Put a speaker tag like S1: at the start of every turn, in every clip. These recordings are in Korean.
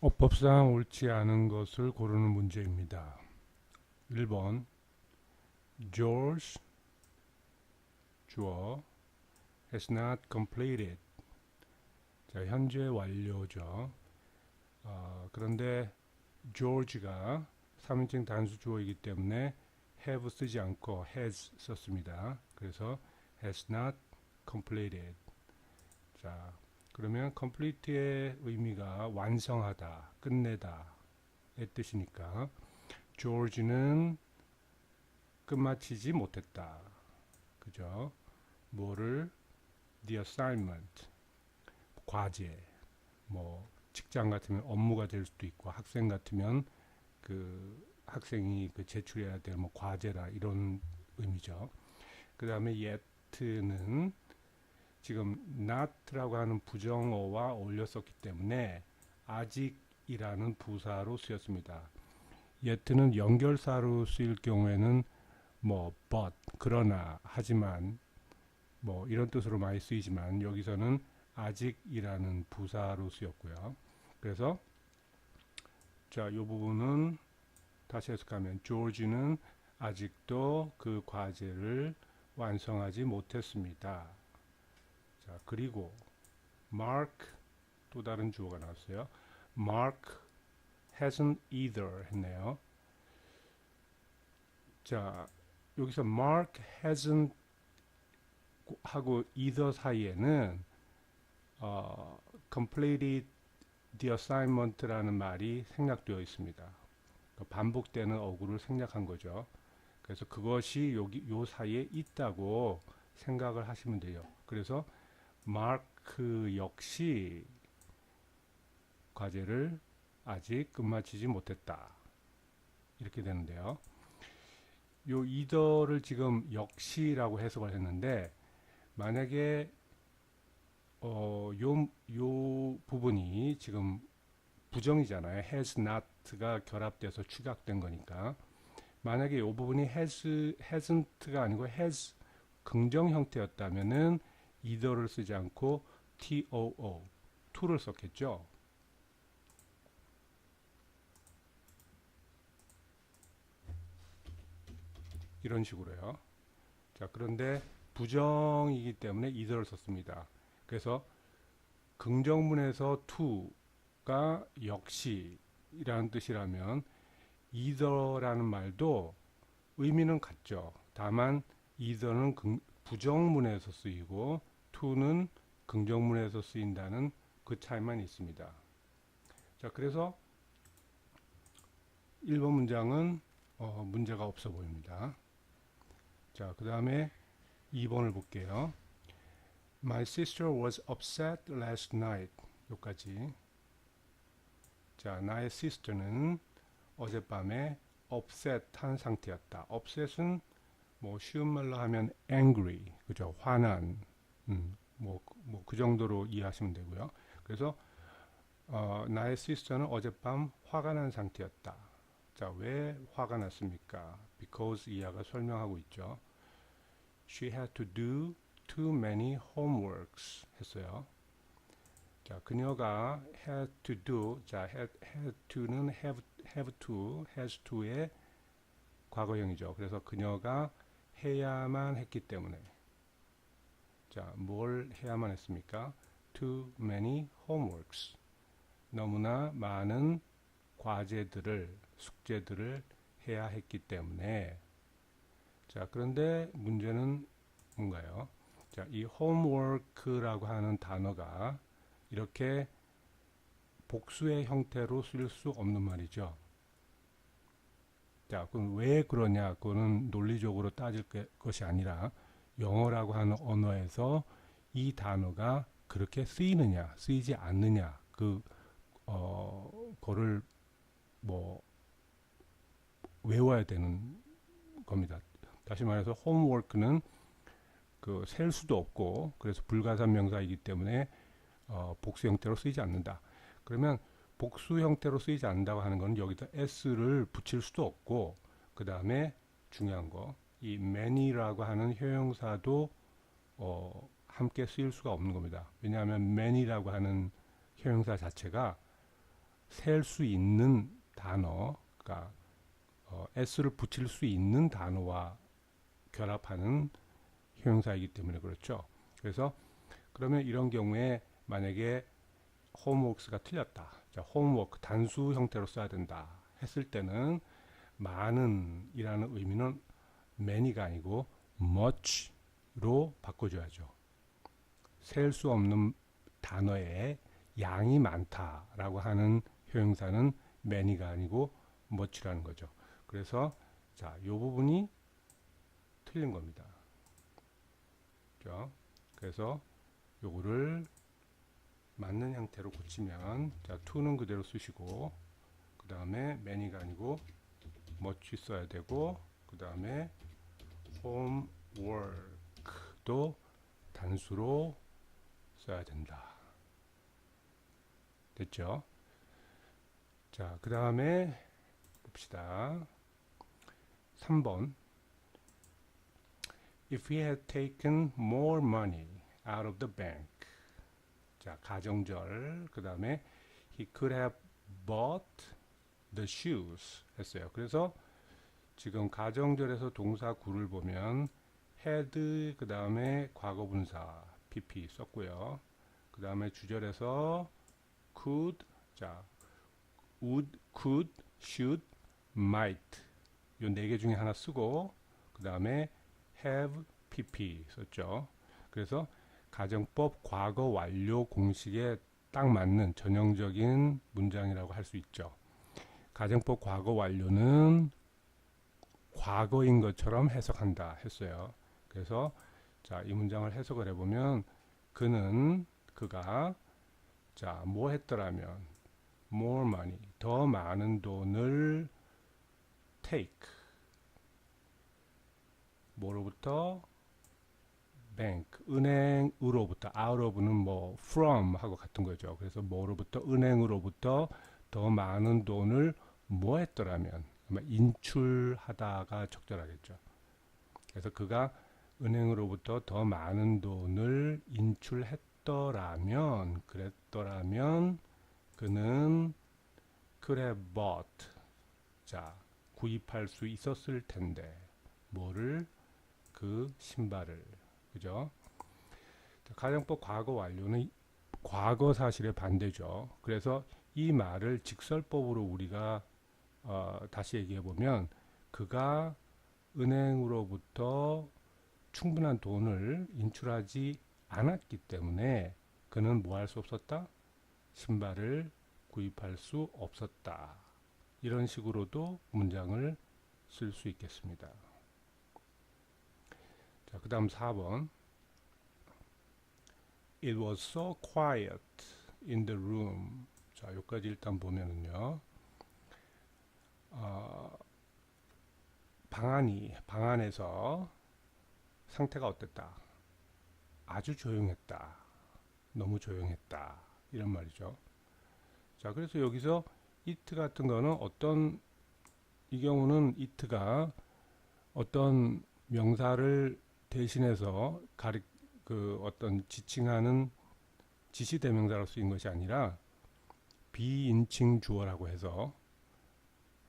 S1: 어 법상 옳지 않은 것을 고르는 문제입니다. 1번 George 주어 has not completed 자, 현재 완료죠. 어, 그런데 George가 3인칭 단수 주어이기 때문에 have 쓰지 않고 has 썼습니다. 그래서 has not completed 자, 그러면 complete의 의미가 완성하다, 끝내다 의 뜻이니까 George는 끝마치지 못했다. 그죠? 뭐를 the assignment 과제 뭐 직장 같으면 업무가 될 수도 있고 학생 같으면 그 학생이 그 제출해야 될 뭐 과제라 이런 의미죠. 그 다음에 yet는 지금 not라고 하는 부정어와 어울렸었기 때문에 아직이라는 부사로 쓰였습니다. yet는 연결사로 쓰일 경우에는 뭐 but 그러나 하지만 뭐 이런 뜻으로 많이 쓰이지만 여기서는 아직이라는 부사로 쓰였고요. 그래서 자, 이 부분은 다시 해석하면 조지는 아직도 그 과제를 완성하지 못했습니다. 자, 그리고 Mark 또 다른 주어가 나왔어요. Mark hasn't either 했네요. 자, 여기서 Mark hasn't 하고 either 사이에는 어, completed the assignment라는 말이 생략되어 있습니다. 그러니까 반복되는 어구를 생략한 거죠. 그래서 그것이 여기 요 사이에 있다고 생각을 하시면 돼요. 그래서 마크 역시 과제를 아직 끝마치지 못했다. 이렇게 되는데요. 요 이더를 지금 역시라고 해석을 했는데 만약에 어, 요, 요 부분이 지금 부정이잖아요. has not가 결합돼서 추각된 거니까. 만약에 이 부분이 has, hasn't가 아니고 has 긍정 형태였다면은 either를 쓰지 않고 too, to를 썼겠죠. 이런 식으로요. 자, 그런데 부정이기 때문에 either를 썼습니다. 그래서 긍정문에서 to가 역시 이라는 뜻이라면 either라는 말도 의미는 같죠. 다만 either는 긍, 부정문에서 쓰이고 to는 긍정문에서 쓰인다는 그 차이만 있습니다. 자, 그래서 1번 문장은 어, 문제가 없어 보입니다. 자, 그 다음에 2번을 볼게요. My sister was upset last night. 여기까지. 자, 나의 sister는 어젯밤에 upset 한 상태였다. upset은 뭐 쉬운 말로 하면 angry, 그죠? 화난, 음, 뭐, 뭐 그 정도로 이해하시면 되고요. 그래서 어, 나의 sister는 어젯밤 화가 난 상태였다. 자, 왜 화가 났습니까? because 이하가 설명하고 있죠. She had to do too many homeworks 했어요. 자, 그녀가 had to do, 자, had, had to는 have, have to, has to의 과거형이죠. 그래서 그녀가 해야만 했기 때문에 자, 뭘 해야만 했습니까? Too many homeworks. 너무나 많은 과제들을, 숙제들을 해야 했기 때문에 자, 그런데 문제는 뭔가요? 자, 이 homework라고 하는 단어가 이렇게 복수의 형태로 쓸 수 없는 말이죠. 자, 그럼 왜 그러냐? 그거는 논리적으로 따질 것이 아니라 영어라고 하는 언어에서 이 단어가 그렇게 쓰이느냐, 쓰이지 않느냐, 그, 어, 거를 뭐, 외워야 되는 겁니다. 다시 말해서 홈워크는 그 셀 수도 없고 그래서 불가산 명사이기 때문에 어, 복수 형태로 쓰이지 않는다. 그러면 복수 형태로 쓰이지 않는다고 하는 건 여기다 s를 붙일 수도 없고 그 다음에 중요한 거 이 many라고 하는 효용사도 어, 함께 쓰일 수가 없는 겁니다. 왜냐하면 many라고 하는 효용사 자체가 셀 수 있는 단어가 어, s를 붙일 수 있는 단어와 결합하는 형용사이기 때문에 그렇죠. 그래서 그러면 이런 경우에 만약에 homeworks가 틀렸다. 자, homework 단수 형태로 써야 된다. 했을 때는 많은이라는 의미는 many가 아니고 much로 바꿔줘야죠. 셀 수 없는 단어의 양이 많다라고 하는 형용사는 many가 아니고 much라는 거죠. 그래서 자, 이 부분이 틀린 겁니다. 그죠? 그래서 요거를 맞는 형태로 고치면 자, to는 그대로 쓰시고 그 다음에 many가 아니고 much 써야 되고 그 다음에 homework도 단수로 써야 된다. 됐죠? 자, 그 다음에 봅시다. 3번 If he had taken more money out of the bank 자, 가정절 그 다음에 he could have bought the shoes 했어요. 그래서 지금 가정절에서 동사 구를 보면 had 그 다음에 과거분사 pp 썼고요. 그 다음에 주절에서 could 자 would, could, should, might 요 네 개 중에 하나 쓰고 그 다음에 have, pp 썼죠. 그래서 가정법 과거 완료 공식에 딱 맞는 전형적인 문장이라고 할 수 있죠. 가정법 과거 완료는 과거인 것처럼 해석한다 했어요. 그래서 자, 이 문장을 해석을 해보면 그는 그가 자, 뭐 했더라면 more money 더 많은 돈을 take 뭐로부터 bank 은행으로부터 out of는 뭐 from 하고 같은 거죠. 그래서 뭐로부터 은행으로부터 더 많은 돈을 뭐 했더라면 아마 인출하다가 적절하겠죠. 그래서 그가 은행으로부터 더 많은 돈을 인출했더라면 그랬더라면 그는 could have bought 자 구입할 수 있었을 텐데 뭐를 그 신발을 그죠? 가정법 과거 완료는 과거 사실의 반대죠. 그래서 이 말을 직설법으로 우리가 어, 다시 얘기해 보면 그가 은행으로부터 충분한 돈을 인출하지 않았기 때문에 그는 뭐 할 수 없었다? 신발을 구입할 수 없었다. 이런 식으로도 문장을 쓸 수 있겠습니다. 자, 그 다음 4번. It was so quiet in the room. 자, 여기까지 일단 보면은요. 어, 방안이, 방안에서 상태가 어땠다? 아주 조용했다. 너무 조용했다. 이런 말이죠. 자, 그래서 여기서 it 같은 거는 어떤, 이 경우는 it가 어떤 명사를 대신해서 가리 그 어떤 지칭하는 지시 대명사로 쓰인 것이 아니라 비인칭 주어라고 해서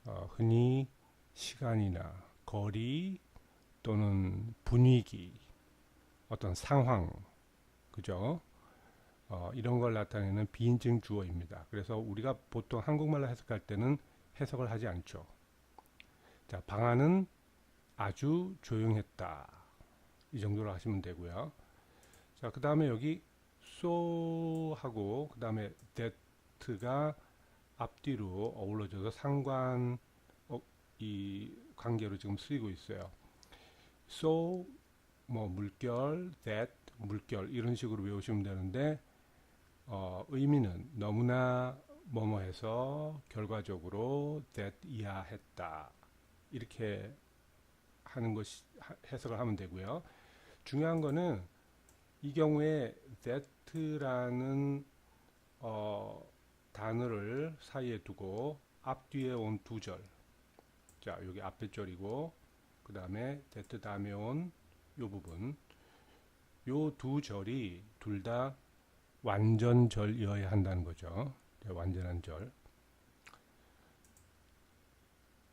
S1: 어, 흔히 시간이나 거리 또는 분위기 어떤 상황 그죠? 어, 이런 걸 나타내는 비인칭 주어입니다. 그래서 우리가 보통 한국말로 해석할 때는 해석을 하지 않죠. 자 방안은 아주 조용했다 이 정도로 하시면 되고요. 자, 그 다음에 여기 so 하고 그 다음에 that가 앞뒤로 어우러져서 상관 어, 이 관계로 지금 쓰이고 있어요. so 뭐 물결, that 물결 이런 식으로 외우시면 되는데 어, 의미는 너무나 뭐뭐해서 결과적으로 that 이하했다 이렇게 하는 것이 해석을 하면 되고요. 중요한 거는 이 경우에 that라는 어, 단어를 사이에 두고 앞뒤에 온 두 절. 자, 여기 앞에 절이고 그 다음에 that 다음에 온 요 부분. 요 두 절이 둘 다 완전절이어야 한다는 거죠. 완전한 절.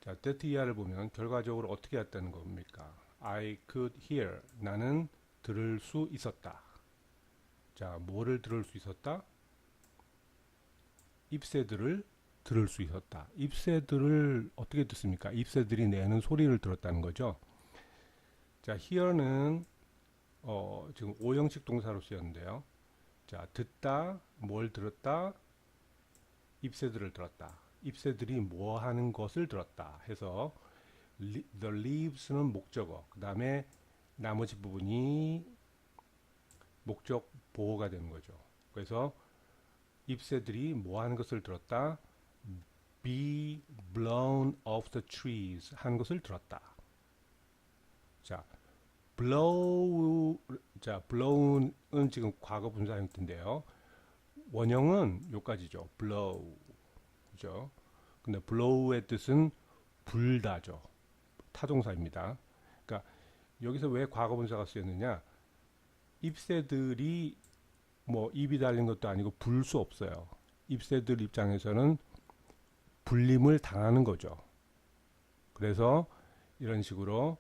S1: 자, that 이하를 보면 결과적으로 어떻게 했다는 겁니까? I could hear. 나는 들을 수 있었다. 자, 뭐를 들을 수 있었다? ip새들을 들을 수 있었다. ip새들을 어떻게 듣습니까? ip새들이 내는 소리를 들었다는 거죠. 자, hear는 어, 지금 오형식 동사로 쓰였는데요. 자, 듣다, 뭘 들었다, ip새들을 들었다. ip새들이 뭐 하는 것을 들었다 해서 the leaves는 목적어, 그 다음에 나머지 부분이 목적 보호가 되는 거죠. 그래서 ip새들이 뭐 하는 것을 들었다, be blown off the trees 하는 것을 들었다. 자, blow, 자, blow는 지금 과거 분사 형태인데요. 원형은 요까지죠. blow. 그죠? 근데 blow의 뜻은 불다죠. 타동사입니다. 그러니까 여기서 왜 과거 분사가 쓰였느냐? ip새들이 뭐 입이 달린 것도 아니고 불 수 없어요. ip새들 입장에서는 불림을 당하는 거죠. 그래서 이런 식으로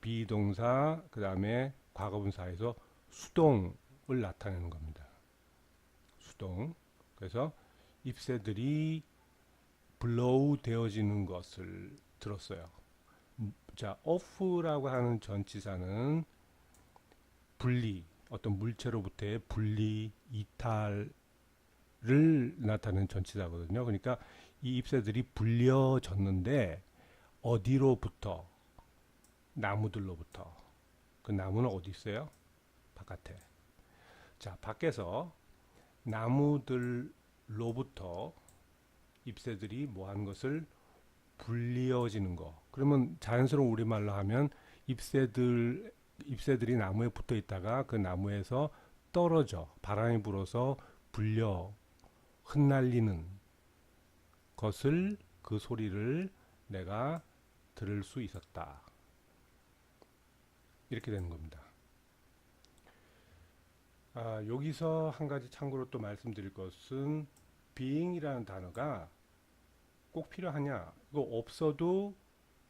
S1: 비동사 그 다음에 과거분사에서 수동을 나타내는 겁니다. 수동. 그래서 ip새들이 blow 되어지는 것을 들었어요. 음, 자, off라고 하는 전치사는 분리, 어떤 물체로부터의 분리, 이탈을 나타내는 전치사거든요. 그러니까 이 ip새들이 불려졌는데 어디로부터? 나무들로부터. 그 나무는 어디 있어요? 바깥에. 자, 밖에서 나무들로부터 ip새들이 뭐 하는 것을 불리어지는 거. 그러면 자연스러운 우리말로 하면 ip새들 ip새들이 나무에 붙어 있다가 그 나무에서 떨어져 바람이 불어서 불려 흩날리는 것을 그 소리를 내가 들을 수 있었다. 이렇게 되는 겁니다. 아, 여기서 한 가지 참고로 또 말씀드릴 것은 being이라는 단어가 꼭 필요하냐? 이거 없어도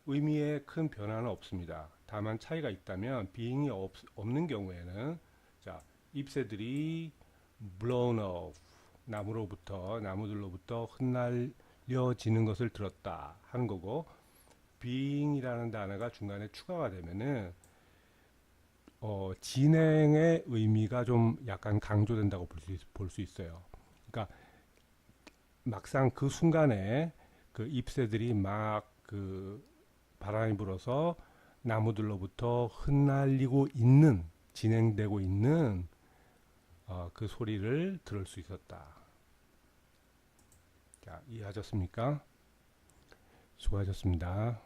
S1: 의미에 큰 변화는 없습니다. 다만 차이가 있다면 being이 없, 없는 경우에는 자, ip새들이 blown off 나무로부터 나무들로부터 흩날려지는 것을 들었다 하는 거고 being이라는 단어가 중간에 추가가 되면은 어, 진행의 의미가 좀 약간 강조된다고 볼 수 있어요. 그러니까 막상 그 순간에 그 잎새들이 막 그 바람이 불어서 나무들로부터 흩날리고 있는 진행되고 있는 어, 그 소리를 들을 수 있었다. 자, 이해하셨습니까? 수고하셨습니다.